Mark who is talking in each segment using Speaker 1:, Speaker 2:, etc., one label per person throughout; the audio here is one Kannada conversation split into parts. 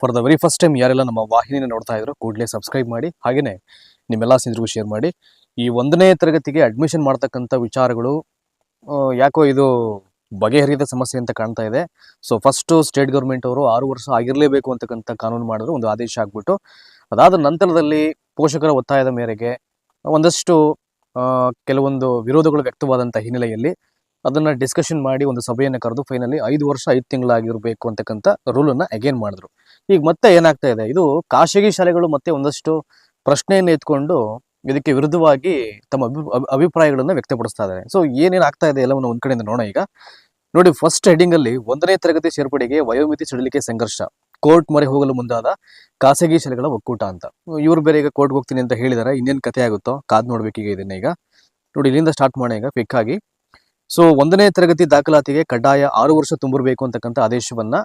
Speaker 1: For the very first time ಯಾರೆಲ್ಲ ನಮ್ಮ ವಾಹಿನಿನ ನೋಡ್ತಾ ಇದ್ರು ಕೂಡಲೇ ಸಬ್ಸ್ಕ್ರೈಬ್ ಮಾಡಿ ಹಾಗೆಯೇ ನಿಮ್ಮೆಲ್ಲ ಸ್ನೇಹಿತರಿಗೂ ಶೇರ್ ಮಾಡಿ. ಈ ಒಂದನೇ ತರಗತಿಗೆ ಅಡ್ಮಿಷನ್ ಮಾಡ್ತಕ್ಕಂಥ ವಿಚಾರಗಳು ಯಾಕೋ ಇದು ಬಗೆಹರಿಯದ ಸಮಸ್ಯೆ ಅಂತ ಕಾಣ್ತಾ ಇದೆ. ಸೊ ಫಸ್ಟು ಸ್ಟೇಟ್ ಗೌರ್ಮೆಂಟ್ ಅವರು ಆರು ವರ್ಷ ಆಗಿರಲೇಬೇಕು ಅಂತಕ್ಕಂಥ ಕಾನೂನು ಮಾಡಿದ್ರು, ಒಂದು ಆದೇಶ ಆಗ್ಬಿಟ್ಟು. ಅದಾದ ನಂತರದಲ್ಲಿ ಪೋಷಕರ ಒತ್ತಾಯದ ಮೇರೆಗೆ ಒಂದಷ್ಟು ಕೆಲವೊಂದು ವಿರೋಧಗಳು ವ್ಯಕ್ತವಾದಂಥ ಹಿನ್ನೆಲೆಯಲ್ಲಿ ಅದನ್ನ ಡಿಸ್ಕಷನ್ ಮಾಡಿ ಒಂದು ಸಭೆಯನ್ನು ಕರೆದು ಫೈನಲಿ ಐದು ವರ್ಷ ಐದು ತಿಂಗಳಾಗಿರಬೇಕು ಅಂತಕ್ಕಂಥ ರೂಲನ್ನು ಅಗೇನ್ ಮಾಡಿದ್ರು. ಈಗ ಮತ್ತೆ ಏನಾಗ್ತಾ ಇದೆ? ಇದು ಖಾಸಗಿ ಶಾಲೆಗಳು ಮತ್ತೆ ಒಂದಷ್ಟು ಪ್ರಶ್ನೆಯನ್ನು ಎತ್ಕೊಂಡು ಇದಕ್ಕೆ ವಿರುದ್ಧವಾಗಿ ತಮ್ಮ ಅಭಿ, ಅಭಿ- ಅಭಿಪ್ರಾಯಗಳನ್ನು ವ್ಯಕ್ತಪಡಿಸ್ತಾ ಇದ್ದಾರೆ. ಸೊ ಏನೇನು ಆಗ್ತಾ ಇದೆ ಎಲ್ಲವನ್ನು ಒಂದ್ ಕಡೆಯಿಂದ ನೋಡೋಣ ಈಗ. ನೋಡಿ ಫಸ್ಟ್ ಹೆಡಿಂಗ್ ಅಲ್ಲಿ ಒಂದನೇ ತರಗತಿ ಸೇರ್ಪಡೆಗೆ ವಯೋಮಿತಿ ಸಡಿಲಿಕೆ ಸಂಘರ್ಷ. ಕೋರ್ಟ್ ಮೊರೆ ಹೋಗಲು ಮುಂದಾದ ಖಾಸಗಿ ಶಾಲೆಗಳ ಒಕ್ಕೂಟ ಅಂತ. ಇವ್ರು ಬೇರೆ ಈಗ ಕೋರ್ಟ್ಗೆ ಹೋಗ್ತೀನಿ ಅಂತ ಹೇಳಿದಾರೆ. ಇನ್ನೇನು ಕಥೆ ಆಗುತ್ತೋ ಕಾದ್ ನೋಡ್ಬೇಕೀಗ ಇದನ್ನ ಈಗ. ನೋಡಿ, ಇಲ್ಲಿಂದ ಸ್ಟಾರ್ಟ್ ಮಾಡೋಣ ಈಗ ಕ್ವಿಕ್ ಆಗಿ. ಸೊ ಒಂದನೇ ತರಗತಿ ದಾಖಲಾತಿಗೆ ಕಡ್ಡಾಯ ಆರು ವರ್ಷ ತುಂಬಿರಬೇಕು ಅಂತಕ್ಕಂಥ ಆದೇಶವನ್ನ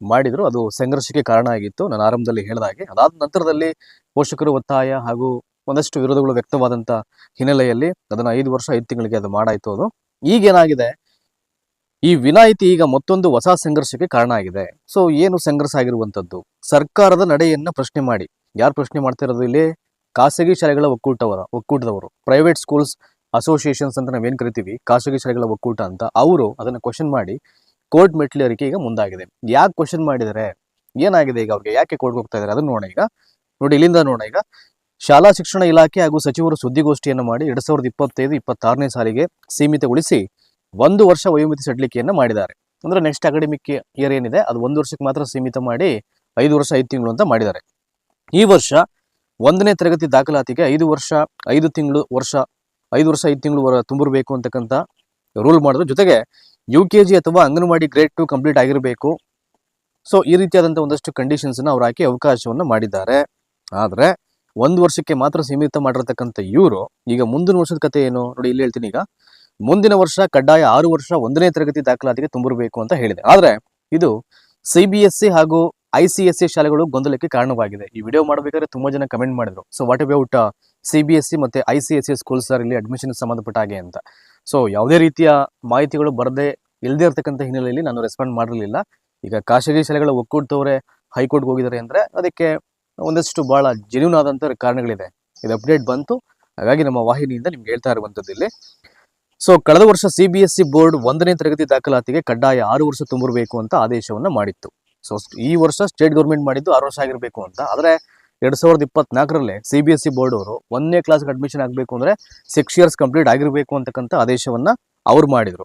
Speaker 1: ಮಾಡಿದ್ರು. ಅದು ಸಂಘರ್ಷಕ್ಕೆ ಕಾರಣ ಆಗಿತ್ತು. ನಾನು ಆರಂಭದಲ್ಲಿ ಹೇಳಿದಾಗೆ. ಅದಾದ ನಂತರದಲ್ಲಿ ಪೋಷಕರು ಒತ್ತಾಯ ಹಾಗೂ ಒಂದಷ್ಟು ವಿರೋಧಗಳು ವ್ಯಕ್ತವಾದಂತ ಹಿನ್ನೆಲೆಯಲ್ಲಿ ಅದನ್ನ ಐದು ವರ್ಷ ಐದು ತಿಂಗಳಿಗೆ ಅದು ಮಾಡಾಯಿತು ಅದು. ಈಗೇನಾಗಿದೆ ಈ ವಿನಾಯಿತಿ ಈಗ ಮತ್ತೊಂದು ಹೊಸ ಸಂಘರ್ಷಕ್ಕೆ ಕಾರಣ ಆಗಿದೆ. ಸೊ ಏನು ಸಂಘರ್ಷ ಆಗಿರುವಂತದ್ದು ಸರ್ಕಾರದ ನಡೆಯನ್ನ ಪ್ರಶ್ನೆ ಮಾಡಿ. ಯಾರು ಪ್ರಶ್ನೆ ಮಾಡ್ತಿರೋದು ಇಲ್ಲಿ? ಖಾಸಗಿ ಶಾಲೆಗಳ ಒಕ್ಕೂಟವರ, ಒಕ್ಕೂಟದವರು. ಪ್ರೈವೇಟ್ ಸ್ಕೂಲ್ಸ್ ಅಸೋಸಿಯೇಷನ್ಸ್ ಅಂತ ನಾವೇನು ಕರಿತೀವಿ? ಖಾಸಗಿ ಶಾಲೆಗಳ ಒಕ್ಕೂಟ ಅಂತ ಅವರು ಅದನ್ನ ಕ್ವಶನ್ ಮಾಡಿ ಕೋರ್ಟ್ ಮೆಟ್ಲೇರಿಕೆ ಈಗ ಮುಂದಾಗಿದೆ. ಯಾಕೆ ಕ್ವಶನ್ ಮಾಡಿದರೆ? ಏನಾಗಿದೆ ಈಗ ಅವ್ರಿಗೆ? ಯಾಕೆ ಕೋರ್ಟ್ಗೆ ಹೋಗ್ತಾ ಇದ್ದಾರೆ ಅದನ್ನ ನೋಡೋಣ ಈಗ. ನೋಡಿ, ಇಲ್ಲಿಂದ ನೋಡೋಣ ಈಗ. ಶಾಲಾ ಶಿಕ್ಷಣ ಇಲಾಖೆ ಹಾಗೂ ಸಚಿವರು ಸುದ್ದಿಗೋಷ್ಠಿಯನ್ನು ಮಾಡಿ ಎರಡ್ ಸಾವಿರದ ಇಪ್ಪತ್ತೈದು, ಇಪ್ಪತ್ತಾರನೇ ಸಾಲಿಗೆ ಸೀಮಿತಗೊಳಿಸಿ ಒಂದು ವರ್ಷ ವಯೋಮಿತಿ ಸಡಿಲಿಕೆಯನ್ನ ಮಾಡಿದ್ದಾರೆ. ಅಂದ್ರೆ ನೆಕ್ಸ್ಟ್ ಅಕಾಡೆಮಿಕ್ ಇಯರ್ ಏನಿದೆ, ಅದು ಒಂದು ವರ್ಷಕ್ಕೆ ಮಾತ್ರ ಸೀಮಿತ ಮಾಡಿ ಐದು ವರ್ಷ, ಐದು ತಿಂಗಳು ಅಂತ ಮಾಡಿದ್ದಾರೆ. ಈ ವರ್ಷ ಒಂದನೇ ತರಗತಿ ದಾಖಲಾತಿಗೆ ಐದು ವರ್ಷ, ಐದು ತಿಂಗಳು ವರ್ಷ ಐದು ವರ್ಷ ಐದು ತಿಂಗಳು ತುಂಬಿರಬೇಕು ಅಂತಕ್ಕಂಥ ರೂಲ್ ಮಾಡಿದ್ರು ಜೊತೆಗೆ ಯು ಅಥವಾ ಅಂಗನವಾಡಿ ಗ್ರೇಡ್ ಟು ಕಂಪ್ಲೀಟ್ ಆಗಿರಬೇಕು. ಸೊ ಈ ರೀತಿಯಾದಂಥ ಒಂದಷ್ಟು ಕಂಡೀಷನ್ಸ್ ಅವ್ರು ಹಾಕಿ ಅವಕಾಶವನ್ನು ಮಾಡಿದ್ದಾರೆ. ಆದರೆ, ಒಂದು ವರ್ಷಕ್ಕೆ ಮಾತ್ರ ಸೀಮಿತ ಮಾಡಿರತಕ್ಕಂಥ ಇವರು, ಈಗ ಮುಂದಿನ ವರ್ಷದ ಕತೆ ಏನು? ನೋಡಿ, ಇಲ್ಲಿ ಹೇಳ್ತೀನಿ ಈಗ. ಮುಂದಿನ ವರ್ಷ, ಕಡ್ಡಾಯ ಆರು ವರ್ಷ ಒಂದನೇ ತರಗತಿ ದಾಖಲಾತಿಗೆ ತುಂಬಿರಬೇಕು ಅಂತ ಹೇಳಿದೆ. ಆದರೆ, ಇದು ಸಿ ಬಿ ಸಿ ಹಾಗೂ ಐ ಸಿ ಎಸ್ ಶಾಲೆಗಳು ಗೊಂದಲಕ್ಕೆ ಕಾರಣವಾಗಿದೆ. ಈ ವಿಡಿಯೋ ಮಾಡಬೇಕಾದ್ರೆ ತುಂಬಾ ಜನ ಕಮೆಂಟ್ ಮಾಡಿದ್ರು. So what about C B S C ಮತ್ತೆ I C S C schools ಇಲ್ಲಿ ಅಡ್ಮಿಷನ್ ಸಂಬಂಧಪಟ್ಟ ಹಾಗೆ ಅಂತ. ಸೊ ಯಾವುದೇ ರೀತಿಯ ಮಾಹಿತಿಗಳು ಬರದೇ ಇಲ್ಲದೇ ಇರತಕ್ಕಂಥ ಹಿನ್ನೆಲೆಯಲ್ಲಿ ನಾನು ರೆಸ್ಪಾಂಡ್ ಮಾಡಿರಲಿಲ್ಲ. ಈಗ ಖಾಸಗಿ ಶಾಲೆಗಳ ಒಕ್ಕೂಟದವರೇ ಹೈಕೋರ್ಟ್ಗೆ ಹೋಗಿದ್ದಾರೆ ಅಂದ್ರೆ ಅದಕ್ಕೆ ಒಂದಷ್ಟು ಬಹಳ ಜೆನ್ಯೂನ್ ಆದಂಥ ಕಾರಣಗಳಿದೆ. ಇದು ಅಪ್ಡೇಟ್ ಬಂತು. ಹಾಗಾಗಿ ನಮ್ಮ ವಾಹಿನಿಯಿಂದ ನಿಮ್ಗೆ ಹೇಳ್ತಾ ಇರುವಂತದ್ದು ಇಲ್ಲಿ. ಸೊ ಕಳೆದ ವರ್ಷ C B S C board ಒಂದನೇ ತರಗತಿ ದಾಖಲಾತಿಗೆ ಕಡ್ಡಾಯ ಆರು ವರ್ಷ ತುಂಬಿರಬೇಕು ಅಂತ ಆದೇಶವನ್ನ ಮಾಡಿತ್ತು. ಸೊ ಈ ವರ್ಷ ಸ್ಟೇಟ್ ಗೌರ್ಮೆಂಟ್ ಮಾಡಿದ್ದು ಆರು ವರ್ಷ ಆಗಿರಬೇಕು ಅಂತ. ಆದ್ರೆ ಎರಡ್ ಸಾವಿರದ ಇಪ್ಪತ್ನಾಲ್ಕರಲ್ಲೇ C B S C board ಅವರು ಒಂದನೇ ಕ್ಲಾಸ್ಗೆ ಅಡ್ಮಿಷನ್ ಆಗಬೇಕು ಅಂದ್ರೆ ಸಿಕ್ಸ್ ಇಯರ್ಸ್ ಕಂಪ್ಲೀಟ್ ಆಗಿರಬೇಕು ಅಂತಕ್ಕಂಥ ಆದೇಶವನ್ನ ಅವರು ಮಾಡಿದ್ರು.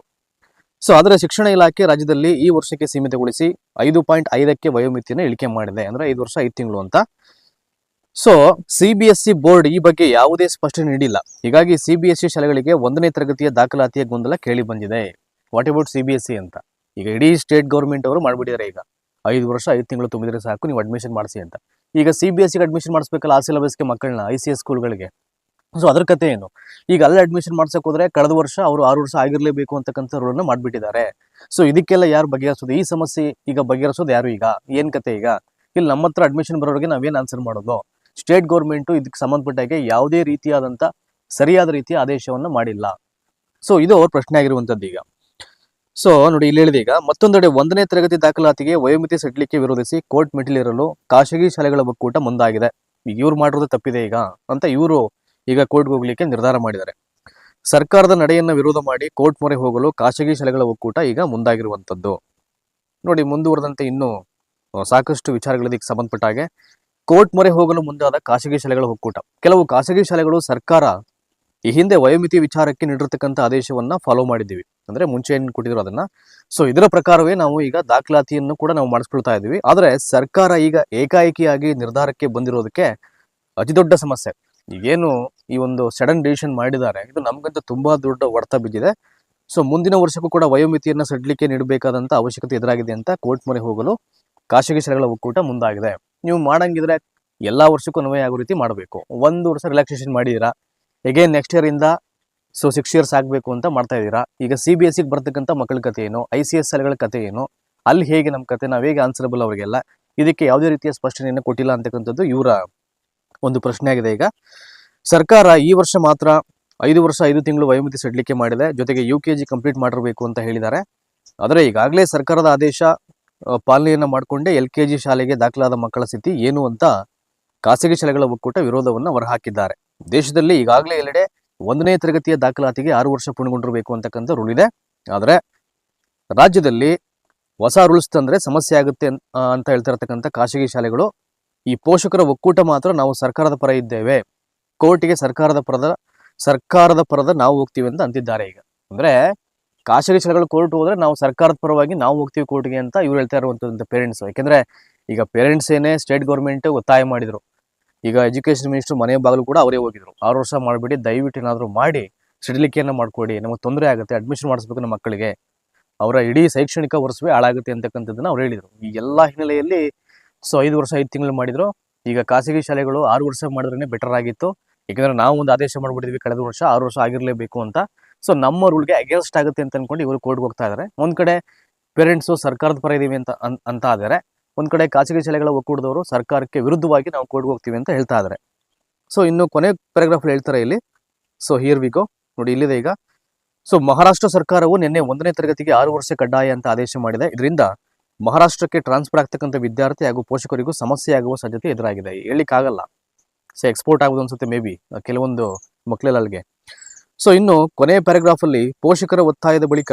Speaker 1: ಸೊ ಆದರೆ ಶಿಕ್ಷಣ ಇಲಾಖೆ ರಾಜ್ಯದಲ್ಲಿ ಈ ವರ್ಷಕ್ಕೆ ಸೀಮಿತಗೊಳಿಸಿ ಐದು ಪಾಯಿಂಟ್ ಐದಕ್ಕೆ ವಯೋಮಿತಿಯನ್ನು ಇಳಿಕೆ ಮಾಡಿದೆ ಅಂದ್ರೆ ಐದು ವರ್ಷ ಐದು ತಿಂಗಳು ಅಂತ. So C B S C board ಈ ಬಗ್ಗೆ ಯಾವುದೇ ಸ್ಪಷ್ಟನೆ ನೀಡಿಲ್ಲ. ಹೀಗಾಗಿ ಸಿ ಬಿ ಎಸ್ ಸಿ ಶಾಲೆಗಳಿಗೆ ಒಂದನೇ ತರಗತಿಯ ದಾಖಲಾತಿಯ ಗೊಂದಲ ಕೇಳಿ ಬಂದಿದೆ. What about C B S C ಅಂತ? ಈಗ ಇಡೀ ಸ್ಟೇಟ್ ಗೌರ್ಮೆಂಟ್ ಅವರು ಮಾಡಿಬಿಟ್ಟಿದ್ದಾರೆ ಈಗ. ಐದು ವರ್ಷ ಐದು ತಿಂಗಳು ತುಂಬಿದ್ರೆ ಸಾಕು, ನೀವು ಅಡ್ಮಿಷನ್ ಮಾಡಿಸಿ ಅಂತ. ಈಗ ಸಿ ಬಿ ಎಸ್ ಅಡ್ಮಿಷನ್ ಮಾಡಿಸ್ಬೇಕಲ್ಲ ಆ ಸಿಲೆಬಸ್ಗೆ ಮಕ್ಕಳನ್ನ ಐ ಸಿ ಎಸ್ ಸ್ಕೂಲ್ಗಳಿಗೆ ಸೊ ಅದ್ರ ಕತೆ ಏನು? ಈಗ ಅಲ್ಲೇ ಅಡ್ಮಿಷನ್ ಮಾಡ್ಸಕ್ ಹೋದ್ರೆ ಕಳೆದ ವರ್ಷ ಅವರು ಆರು ವರ್ಷ ಆಗಿರ್ಲೇಬೇಕು ಅಂತಕ್ಕಂಥ ರೂಲನ್ನ ಮಾಡ್ಬಿಟ್ಟಿದ್ದಾರೆ. ಸೊ ಇದಕ್ಕೆಲ್ಲ ಯಾರು ಬಗೆಹರಿಸೋದು? ಈ ಸಮಸ್ಯೆ ಈಗ ಬಗೆಹರಿಸೋದು ಯಾರು ಈಗ? ಏನ್ ಕತೆ ಈಗ? ಇಲ್ಲಿ ನಮ್ಮ ಹತ್ರ ಅಡ್ಮಿಷನ್ ಬರೋರಿಗೆ ನಾವೇನು ಆನ್ಸರ್ ಮಾಡೋದು? ಸ್ಟೇಟ್ ಗೌರ್ಮೆಂಟು ಇದಕ್ಕೆ ಸಂಬಂಧಪಟ್ಟಾಗೆ ಯಾವುದೇ ರೀತಿಯಾದಂಥ ಸರಿಯಾದ ರೀತಿಯ ಆದೇಶವನ್ನ ಮಾಡಿಲ್ಲ. ಸೊ ಇದು ಅವ್ರ ಪ್ರಶ್ನೆ ಆಗಿರುವಂತದ್ದು ಈಗ. ಸೊ ನೋಡಿ ಇಲ್ಲಿ ಹೇಳಿದೆ ಈಗ, ಮತ್ತೊಂದೆಡೆ ಒಂದನೇ ತರಗತಿ ದಾಖಲಾತಿಗೆ ವಯೋಮಿತಿ ಸಡಿಲಿಕೆ ವಿರೋಧಿಸಿ ಕೋರ್ಟ್ ಮೆಟ್ಟಿಲಿರಲು ಖಾಸಗಿ ಶಾಲೆಗಳ ಒಕ್ಕೂಟ ಮುಂದಾಗಿದೆ. ಈಗ ಇವ್ರು ಮಾಡಿರೋದು ತಪ್ಪಿದೆ ಈಗ ಅಂತ ಇವರು ಈಗ ಕೋರ್ಟ್ಗೆ ಹೋಗ್ಲಿಕ್ಕೆ ನಿರ್ಧಾರ ಮಾಡಿದ್ದಾರೆ. ಸರ್ಕಾರದ ನಡೆಯನ್ನ ವಿರೋಧ ಮಾಡಿ ಕೋರ್ಟ್ ಮೊರೆ ಹೋಗಲು ಖಾಸಗಿ ಶಾಲೆಗಳ ಒಕ್ಕೂಟ ಈಗ ಮುಂದಾಗಿರುವಂತದ್ದು ನೋಡಿ, ಮುಂದುವರೆದಂತೆ ಇನ್ನು ಸಾಕಷ್ಟು ವಿಚಾರಗಳಿಗೆ ಸಂಬಂಧಪಟ್ಟ ಹಾಗೆ. ಕೋರ್ಟ್ ಮೊರೆ ಹೋಗಲು ಮುಂದಾದ ಖಾಸಗಿ ಶಾಲೆಗಳ ಒಕ್ಕೂಟ. ಕೆಲವು ಖಾಸಗಿ ಶಾಲೆಗಳು ಸರ್ಕಾರ ಈ ಹಿಂದೆ ವಯೋಮಿತಿ ವಿಚಾರಕ್ಕೆ ನೀಡಿರ್ತಕ್ಕಂಥ ಆದೇಶವನ್ನ ಫಾಲೋ ಮಾಡಿದ್ದೀವಿ. ಅಂದ್ರೆ ಮುಂಚೆ ಏನು ಕೊಟ್ಟಿದ್ರು ಅದನ್ನ. ಸೊ ಇದರ ಪ್ರಕಾರವೇ ನಾವು ಈಗ ದಾಖಲಾತಿಯನ್ನು ಕೂಡ ನಾವು ಮಾಡಿಸ್ಕೊಳ್ತಾ ಇದ್ದೀವಿ. ಆದ್ರೆ ಸರ್ಕಾರ ಈಗ ಏಕಾಏಕಿಯಾಗಿ ನಿರ್ಧಾರಕ್ಕೆ ಬಂದಿರೋದಕ್ಕೆ ಅತಿ ದೊಡ್ಡ ಸಮಸ್ಯೆ. ಈಗೇನು ಈ ಒಂದು ಸಡನ್ ಡಿಸಿಷನ್ ಮಾಡಿದ್ದಾರೆ, ಇದು ನಮಗಂತ ತುಂಬಾ ದೊಡ್ಡ ಹೊಡೆತ ಬಿದ್ದಿದೆ. ಸೊ ಮುಂದಿನ ವರ್ಷಕ್ಕೂ ಕೂಡ ವಯೋಮಿತಿಯನ್ನ ಸಡ್ಲಿಕ್ಕೆ ನೀಡಬೇಕಾದಂತ ಅವಶ್ಯಕತೆ ಎದುರಾಗಿದೆ ಅಂತ ಕೋರ್ಟ್ ಮೊರೆ ಹೋಗಲು ಖಾಸಗಿ ಶಾಲೆಗಳ ಒಕ್ಕೂಟ ಮುಂದಾಗಿದೆ. ನೀವು ಮಾಡಂಗಿದ್ರೆ ಎಲ್ಲಾ ವರ್ಷಕ್ಕೂ ಅನ್ವಯ ಆಗೋ ರೀತಿ ಮಾಡಬೇಕು. ಒಂದು ವರ್ಷ ರಿಲ್ಯಾಕ್ಸೇಷನ್ ಮಾಡಿದೀರಾ ಎಗೇನ್ ನೆಕ್ಸ್ಟ್ ಇಯರ್ ಇಂದ ಸೊ ಸಿಕ್ಸ್ ಇಯರ್ಸ್ ಆಗಬೇಕು ಅಂತ ಮಾಡ್ತಾ ಇದ್ದೀರಾ? ಈಗ ಸಿ ಬಿ ಎಸ್ ಸಿಗೆ ಬರ್ತಕ್ಕಂಥ ಮಕ್ಕಳ ಕಥೆ ಏನು? ಐ ಸಿ ಎಸ್ ಶಾಲೆಗಳ ಕಥೆ ಏನು? ಅಲ್ಲಿ ಹೇಗೆ ನಮ್ಮ ಕತೆ? ನಾವು ಹೇಗೆ ಆನ್ಸರಬಲ್ ಅವರಿಗೆಲ್ಲ? ಇದಕ್ಕೆ ಯಾವುದೇ ರೀತಿಯ ಸ್ಪಷ್ಟನೆಯನ್ನು ಕೊಟ್ಟಿಲ್ಲ ಅಂತಕ್ಕಂಥದ್ದು ಇವರ ಒಂದು ಪ್ರಶ್ನೆ ಆಗಿದೆ ಈಗ. ಸರ್ಕಾರ ಈ ವರ್ಷ ಮಾತ್ರ ಐದು ವರ್ಷ ಐದು ತಿಂಗಳು ವಯೋಮಿತಿ ಸಡಿಲಿಕೆ ಮಾಡಿದೆ. ಜೊತೆಗೆ ಯು ಕೆ ಜಿ ಕಂಪ್ಲೀಟ್ ಮಾಡಿರಬೇಕು ಅಂತ ಹೇಳಿದ್ದಾರೆ. ಆದರೆ ಈಗಾಗಲೇ ಸರ್ಕಾರದ ಆದೇಶ ಪಾಲನೆಯನ್ನ ಮಾಡಿಕೊಂಡೇ ಎಲ್ ಕೆ ಜಿ ಶಾಲೆಗೆ ದಾಖಲಾದ ಮಕ್ಕಳ ಸ್ಥಿತಿ ಏನು ಅಂತ ಖಾಸಗಿ ಶಾಲೆಗಳ ಒಕ್ಕೂಟ ವಿರೋಧವನ್ನು ಹೊರಹಾಕಿದ್ದಾರೆ. ದೇಶದಲ್ಲಿ ಈಗಾಗಲೇ ಎಲ್ಲೆಡೆ ಒಂದನೇ ತರಗತಿಯ ದಾಖಲಾತಿಗೆ ಆರು ವರ್ಷ ಪೂರ್ಣಗೊಂಡಿರಬೇಕು ಅಂತಕ್ಕಂಥ ರೂಲ್ ಇದೆ. ಆದರೆ ರಾಜ್ಯದಲ್ಲಿ ಹೊಸ ರೂಲ್ಸ್ ತಂದರೆ ಸಮಸ್ಯೆ ಆಗುತ್ತೆ ಅಂತ ಹೇಳ್ತಿರತಕ್ಕಂಥ ಖಾಸಗಿ ಶಾಲೆಗಳು ಈ ಪೋಷಕರ ಒಕ್ಕೂಟ ಮಾತ್ರ ನಾವು ಸರ್ಕಾರದ ಪರ ಇದ್ದೇವೆ. ಕೋರ್ಟಿಗೆ ಸರ್ಕಾರದ ಪರದ ಸರ್ಕಾರದ ಪರದ ನಾವು ಹೋಗ್ತೀವಿ ಅಂತ ಅಂತಿದ್ದಾರೆ ಈಗ. ಅಂದ್ರೆ ಖಾಸಗಿ ಶಾಲೆಗಳು ಕೋರ್ಟ್ ಹೋದ್ರೆ ನಾವು ಸರ್ಕಾರದ ಪರವಾಗಿ ನಾವು ಹೋಗ್ತೀವಿ ಕೋರ್ಟ್ಗೆ ಅಂತ ಇವ್ರು ಹೇಳ್ತಾ ಇರುವಂಥದ್ದು ಪೇರೆಂಟ್ಸ್ ಯಾಕೆಂದರೆ ಈಗ ಪೇರೆಂಟ್ಸ್ ಏನೇ ಸ್ಟೇಟ್ ಗೌರ್ಮೆಂಟ್ ಒತ್ತಾಯ ಮಾಡಿದ್ರು ಈಗ ಎಜುಕೇಶನ್ ಮಿನಿಸ್ಟರ್ ಮನೆ ಬಾಗಿಲು ಕೂಡ ಅವರೇ ಹೋಗಿದ್ರು. ಆರು ವರ್ಷ ಮಾಡಿಬಿಡಿ, ದಯವಿಟ್ಟು ಏನಾದರೂ ಮಾಡಿ, ಸಿಡಿಲಿಕೆಯನ್ನು ಮಾಡಿಕೊಡಿ, ನಮಗೆ ತೊಂದರೆ ಆಗುತ್ತೆ ಅಡ್ಮಿಷನ್ ಮಾಡಿಸ್ಬೇಕು ನಮ್ಮ ಮಕ್ಕಳಿಗೆ. ಅವರ ಇಡೀ ಶೈಕ್ಷಣಿಕ ವರ್ಷವೇ ಹಾಳಾಗುತ್ತೆ ಅಂತಕ್ಕಂಥದ್ದನ್ನು ಅವ್ರು ಹೇಳಿದರು. ಈ ಎಲ್ಲ ಹಿನ್ನೆಲೆಯಲ್ಲಿ ಸೊ ಐದು ವರ್ಷ, ಐದು ತಿಂಗಳು ಮಾಡಿದ್ರು. ಈಗ ಖಾಸಗಿ ಶಾಲೆಗಳು ಆರು ವರ್ಷ ಮಾಡಿದ್ರೆ ಬೆಟರ್ ಆಗಿತ್ತು. ಯಾಕಂದ್ರೆ ನಾವು ಒಂದು ಆದೇಶ ಮಾಡಿಬಿಟ್ಟಿದ್ವಿ ಕಳೆದ ವರ್ಷ, ಆರು ವರ್ಷ ಆಗಿರಲೇಬೇಕು ಅಂತ. ಸೊ ನಮ್ಮ ರೂಲ್ಗೆ ಅಗೇನ್ಸ್ಟ್ ಆಗುತ್ತೆ ಅಂತ ಅನ್ಕೊಂಡು ಇವರು ಕೋರ್ಟ್ಗೆ ಹೋಗ್ತಾ ಇದ್ದಾರೆ ಒಂದು ಕಡೆ ಪೇರೆಂಟ್ಸು ಸರ್ಕಾರದ ಪರ ಇದೀವಿ ಅಂತ ಅಂತ ಆದರೆ ಒಂದ್ ಕಡೆ ಖಾಸಗಿ ಶಾಲೆಗಳ ಒಕ್ಕೂಟದವರು ಸರ್ಕಾರಕ್ಕೆ ವಿರುದ್ಧವಾಗಿ ನಾವು ಕೋರ್ಟ್ಗೆ ಹೋಗ್ತೀವಿ ಅಂತ ಹೇಳ್ತಾ ಇದ್ದಾರೆ ಸೊ ಇನ್ನು ಕೊನೆ ಪ್ಯಾರಾಗ್ರಾಫ್ ಹೇಳ್ತಾರೆ ಇಲ್ಲಿ. ಸೊ ಹಿಯರ್ ವಿ ಗೋ ನೋಡಿ, ಇಲ್ಲಿದೆ ಈಗ. ಸೊ ಮಹಾರಾಷ್ಟ್ರ ಸರ್ಕಾರವು ನಿನ್ನೆ ಒಂದನೇ ತರಗತಿಗೆ ಆರು ವರ್ಷ ಕಡ್ಡಾಯ ಅಂತ ಆದೇಶ ಮಾಡಿದೆ. ಇದರಿಂದ ಮಹಾರಾಷ್ಟ್ರಕ್ಕೆ ಟ್ರಾನ್ಸ್ಫರ್ ಆಗ್ತಕ್ಕಂಥ ವಿದ್ಯಾರ್ಥಿ ಹಾಗೂ ಪೋಷಕರಿಗೂ ಸಮಸ್ಯೆ ಆಗುವ ಸಾಧ್ಯತೆ ಎದುರಾಗಿದೆ. ಹೇಳಿಕ್ಕಾಗಲ್ಲ ಸೊ ಎಕ್ಸ್ಪೋರ್ಟ್ ಆಗೋದು ಅನ್ಸುತ್ತೆ ಮೇ ಬಿ ಕೆಲವೊಂದು ಮಕ್ಕಳಲ್ಲಿಗೆ ಸೊ ಇನ್ನು ಕೊನೆಯ ಪ್ಯಾರಾಗ್ರಾಫ್ ಅಲ್ಲಿ ಪೋಷಕರ ಒತ್ತಾಯದ ಬಳಿಕ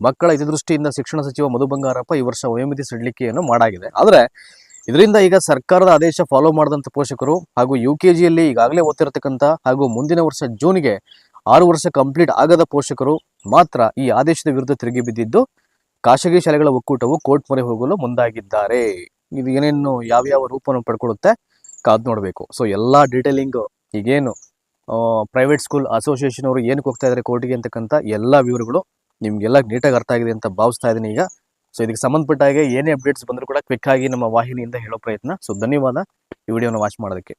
Speaker 1: ಮಕ್ಕಳ ಹಿತದೃಷ್ಟಿಯಿಂದ ಶಿಕ್ಷಣ ಸಚಿವ ಮಧು ಬಂಗಾರಪ್ಪ ಈ ವರ್ಷ ವಯೋಮಿತಿ ಸಡಿಲಿಕೆಯನ್ನು ಮಾಡಾಗಿದೆ. ಆದರೆ ಇದರಿಂದ ಈಗ ಸರ್ಕಾರದ ಆದೇಶ ಫಾಲೋ ಮಾಡದಂತ ಪೋಷಕರು ಹಾಗೂ ಯು ಕೆ ಜಿಯಲ್ಲಿ ಈಗಾಗಲೇ ಓದ್ತಿರತಕ್ಕಂಥ ಹಾಗೂ ಮುಂದಿನ ವರ್ಷ ಜೂನ್ಗೆ ಆರು ವರ್ಷ ಕಂಪ್ಲೀಟ್ ಆಗದ ಪೋಷಕರು ಮಾತ್ರ ಈ ಆದೇಶದ ವಿರುದ್ಧ ತಿರುಗಿ ಬಿದ್ದಿದ್ದು ಖಾಸಗಿ ಶಾಲೆಗಳ ಒಕ್ಕೂಟವು ಕೋರ್ಟ್ ಮೊರೆ ಹೋಗಲು ಮುಂದಾಗಿದ್ದಾರೆ. ಇದು ಏನೇನು ಯಾವ್ಯಾವ ರೂಪವನ್ನು ಪಡ್ಕೊಳ್ಳುತ್ತೆ ಕಾದ್ ನೋಡಬೇಕು. ಸೊ ಎಲ್ಲ ಡೀಟೇಲಿಂಗ್ ಈಗೇನು ಪ್ರೈವೇಟ್ ಸ್ಕೂಲ್ ಅಸೋಸಿಯೇಷನ್ ಅವರು ಏನಕ್ಕೆ ಹೋಗ್ತಾ ಇದ್ದಾರೆ ಕೋರ್ಟಿಗೆ ಅಂತಕ್ಕಂಥ ಎಲ್ಲ ವಿವರಗಳು ನಿಮ್ಗೆಲ್ಲ ನೀಟಾಗಿ ಅರ್ಥ ಆಗಿದೆ ಅಂತ ಭಾವಿಸ್ತಾ ಇದ್ದೀನಿ ಈಗ. ಸೊ ಇದಕ್ಕೆ ಸಂಬಂಧಪಟ್ಟ ಹಾಗೆ ಏನೇ ಅಪ್ಡೇಟ್ಸ್ ಬಂದರೂ ಕೂಡ ಕ್ವಿಕ್ ಆಗಿ ನಮ್ಮ ವಾಹಿನಿಯಿಂದ ಹೇಳೋ ಪ್ರಯತ್ನ. ಸೊ ಧನ್ಯವಾದ. ಈ ವಿಡಿಯೋನ ವಾಚ್ ಮಾಡೋದಕ್ಕೆ.